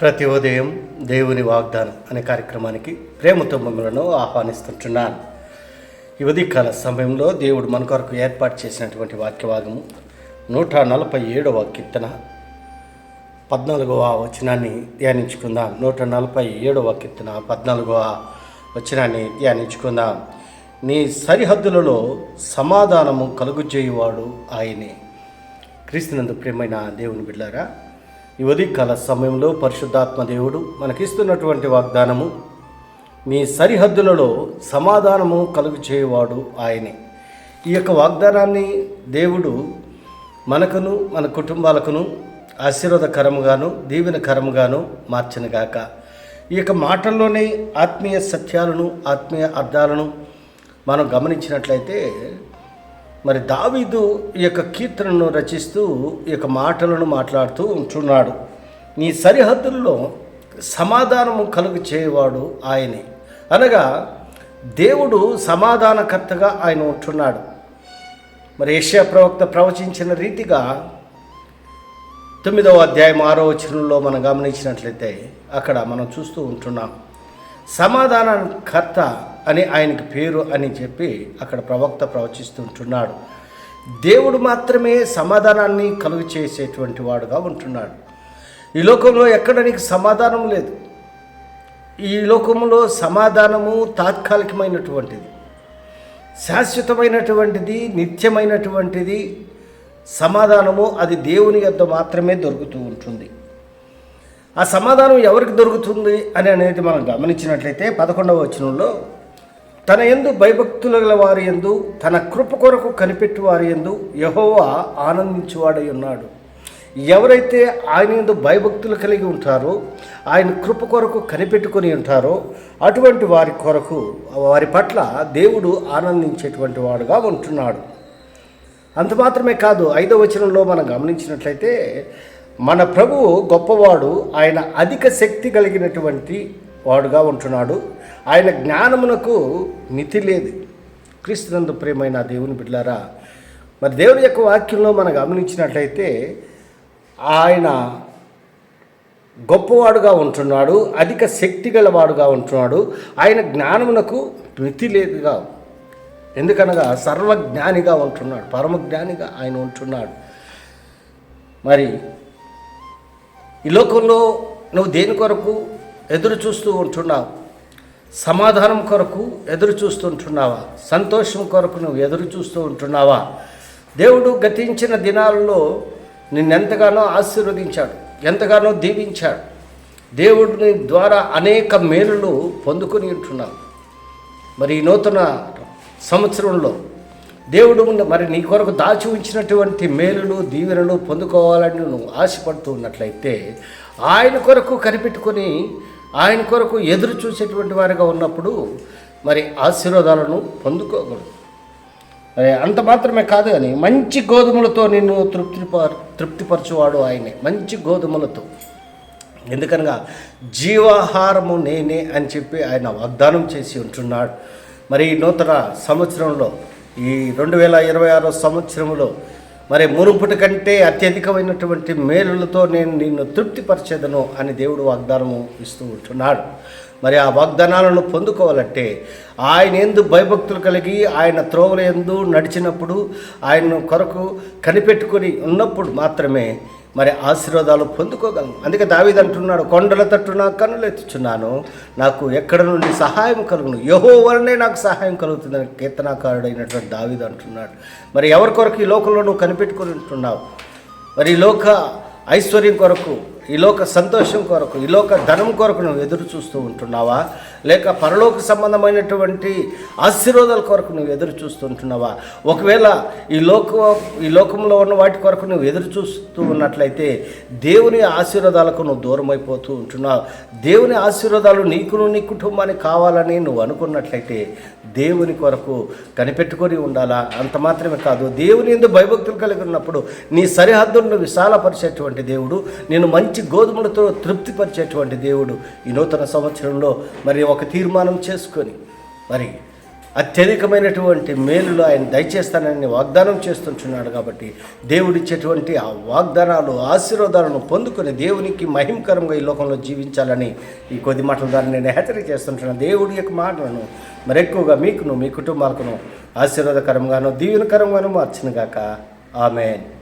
ప్రతి ఉదయం దేవుని వాగ్దానం అనే కార్యక్రమానికి ప్రేమతో మిమ్మలను ఆహ్వానిస్తుంటున్నాను. ఈ ఉదయకాల సమయంలో దేవుడు మన కొరకు ఏర్పాటు చేసినటువంటి వాక్యవాగము నూట నలభై ఏడవ కీర్తన పద్నాలుగవ వచనాన్ని ధ్యానించుకుందాం. నూట నలభై ఏడవ కీర్తన పద్నాలుగవ వచనాన్ని ధ్యానించుకుందాం. నీ సరిహద్దులలో సమాధానము కలుగు చేయువాడు ఆయనే. క్రీస్తునందు ప్రేమైన దేవుని బిడ్డారా ఈ ఉదయకాల సమయంలో పరిశుద్ధాత్మ దేవుడు మనకిస్తున్నటువంటి వాగ్దానము. మీ సరిహద్దులలో సమాధానము కలుగు చేయవాడు ఆయనే. ఈ యొక్క వాగ్దానాన్ని దేవుడు మనకును మన కుటుంబాలకును ఆశీర్వాదకరముగాను దీవెనకరముగాను మార్చనుగాక. ఈ యొక్క మాటల్లోనే ఆత్మీయ సత్యాలను ఆత్మీయ అర్థాలను మనం గమనించినట్లయితే మరి దావీదు ఈ యొక్క కీర్తనను రచిస్తూ ఈ యొక్క మాటలను మాట్లాడుతూ ఉంటున్నాడు. నీ సరిహద్దుల్లో సమాధానము కలుగు చేయవాడు ఆయనే. అనగా దేవుడు సమాధానకర్తగా ఆయన ఉంటున్నాడు. మరి ఏషియా ప్రవక్త ప్రవచించిన రీతిగా తొమ్మిదవ అధ్యాయం ఆరో వచనంలో మనం గమనించినట్లయితే అక్కడ మనం చూస్తూ ఉంటున్నాం. సమాధానకర్త అని ఆయనకి పేరు అని చెప్పి అక్కడ ప్రవక్త ప్రవచిస్తుంటున్నాడు. దేవుడు మాత్రమే సమాధానాన్ని కలుగు చేసేటువంటి వాడుగా ఉంటున్నాడు. ఈ లోకంలో ఎక్కడ నీకు సమాధానం లేదు. ఈ లోకంలో సమాధానము తాత్కాలికమైనటువంటిది. శాశ్వతమైనటువంటిది నిత్యమైనటువంటిది సమాధానము అది దేవుని యొద్ద మాత్రమే దొరుకుతూ ఉంటుంది. ఆ సమాధానం ఎవరికి దొరుకుతుంది అని అనేది మనం గమనించినట్లయితే పదకొండవ వచనంలో తన ఎందు భయభక్తుల గల వారి ఎందు తన కృప కొరకు కనిపెట్టు వారి ఎందు యహోవా ఆనందించువాడై ఉన్నాడు. ఎవరైతే ఆయన ఎందు భయభక్తులు కలిగి ఉంటారో ఆయన కృప కొరకు కనిపెట్టుకొని ఉంటారో అటువంటి వారి కొరకు వారి పట్ల దేవుడు ఆనందించేటువంటి వాడుగా ఉంటున్నాడు. అంత మాత్రమే కాదు ఐదవ వచనంలో మనం గమనించినట్లయితే మన ప్రభువు గొప్పవాడు ఆయన అధిక శక్తి కలిగినటువంటి వాడుగా ఉంటున్నాడు. ఆయన జ్ఞానమునకు మితి లేదు. క్రీస్తునందు ప్రేమైన దేవుని బిడ్డారా మరి దేవుని యొక్క వాక్యంలో మనం గమనించినట్లయితే ఆయన గొప్పవాడుగా ఉంటున్నాడు అధిక శక్తి గలవాడుగా ఉంటున్నాడు ఆయన జ్ఞానమునకు మితి లేదుగా. ఎందుకనగా సర్వజ్ఞానిగా ఉంటున్నాడు పరమజ్ఞానిగా ఆయన ఉంటున్నాడు. మరి ఈ లోకంలో నువ్వు దేని కొరకు ఎదురు చూస్తూ ఉంటున్నావు. సమాధానం కొరకు ఎదురు చూస్తుంటున్నావా సంతోషం కొరకు నువ్వు ఎదురు చూస్తూ ఉంటున్నావా? దేవుడు గతించిన దినాలలో నిన్నెంతగానో ఆశీర్వదించాడు ఎంతగానో దీవించాడు. దేవుడిని ద్వారా అనేక మేలులు పొందుకొని ఉంటున్నావు. మరి ఈ నూతన సంవత్సరంలో దేవుడు మరి నీ కొరకు దాచి ఉంచినటువంటి మేలులు దీవెనలు పొందుకోవాలని నువ్వు ఆశపడుతూ ఉన్నట్లయితే ఆయన కొరకు కనిపెట్టుకొని ఆయన కొరకు ఎదురు చూసేటువంటి వారిగా ఉన్నప్పుడు మరి ఆశీర్వాదాలను పొందుకోకూడదు. మరి అంత మాత్రమే కాదు కానీ మంచి గోధుమలతో నిన్ను తృప్తిపర తృప్తిపరచువాడు ఆయనే. మంచి గోధుమలతో. ఎందుకనగా జీవాహారము నేనే అని చెప్పి ఆయన వాగ్దానం చేసి ఉంటున్నాడు. మరి నూతన సంవత్సరంలో ఈ రెండు వేల ఇరవై ఆరో సంవత్సరంలో మరి మునుపటి కంటే అత్యధికమైనటువంటి మేలులతో నేను నిన్ను తృప్తిపరచేదను అని దేవుడు వాగ్దానము ఇస్తూ ఉంటున్నాడు. మరి ఆ వాగ్దానాలను పొందుకోవాలంటే ఆయన ఎందు భయభక్తులు కలిగి ఆయన త్రోవల ఎందు నడిచినప్పుడు ఆయన కొరకు కనిపెట్టుకొని ఉన్నప్పుడు మాత్రమే మరి ఆశీర్వాదాలు పొందుకోగలను. అందుకే దావీదు అంటున్నాడు కొండల తట్టు నా కన్నులు ఎత్తుచున్నాను నాకు ఎక్కడ నుండి సహాయం కలుగును? యహో వలనే నాకు సహాయం కలుగుతుందని కీర్తనాకారుడైనటువంటి దావీదు అంటున్నాడు. మరి ఎవరి కొరకు ఈ లోకంలో నువ్వు కనిపెట్టుకొని ఉంటున్నావు? మరి ఈ లోక ఐశ్వర్యం కొరకు ఈలోక సంతోషం కొరకు ఈలోక ధనం కొరకు నువ్వు ఎదురు చూస్తూ ఉంటున్నావా? లేక పరలోక సంబంధమైనటువంటి ఆశీర్వాదాల కొరకు నువ్వు ఎదురు చూస్తూ ఉంటున్నావా? ఒకవేళ ఈ లోక ఈ లోకంలో ఉన్న వాటి కొరకు నువ్వు ఎదురు చూస్తూ ఉన్నట్లయితే దేవుని ఆశీర్వాదాలకు నువ్వు దూరం అయిపోతూ ఉంటున్నావు. దేవుని ఆశీర్వాదాలు నీకును నీ కుటుంబానికి కావాలని నువ్వు అనుకున్నట్లయితే దేవుని కొరకు కనిపెట్టుకొని ఉండాలా? అంత మాత్రమే కాదు దేవుని ఎందుకు భయభక్తులు కలిగి ఉన్నప్పుడు నీ సరిహద్దులను విశాలపరిచేటువంటి దేవుడు నేను మంచి గోధుమలతో తృప్తిపరిచేటువంటి దేవుడు ఈ నూతన సంవత్సరంలో మరి ఒక తీర్మానం చేసుకొని మరి అత్యధికమైనటువంటి మేలులు ఆయన దయచేస్తానని వాగ్దానం చేస్తుంటున్నాడు కాబట్టి దేవుడిచ్చేటువంటి ఆ వాగ్దానాలు ఆశీర్వాదాలను పొందుకొని దేవునికి మహిమకరంగా ఈ లోకంలో జీవించాలని ఈ కొద్ది మాటల ద్వారా నేను హెచ్చరిక చేస్తుంటున్నాను దేవుడి యొక్క మాటలను మరి ఎక్కువగా మీకును మీ కుటుంబాలకును ఆశీర్వాదకరంగాను దీవెనకరంగాను మార్చినగాక. ఆమెన్.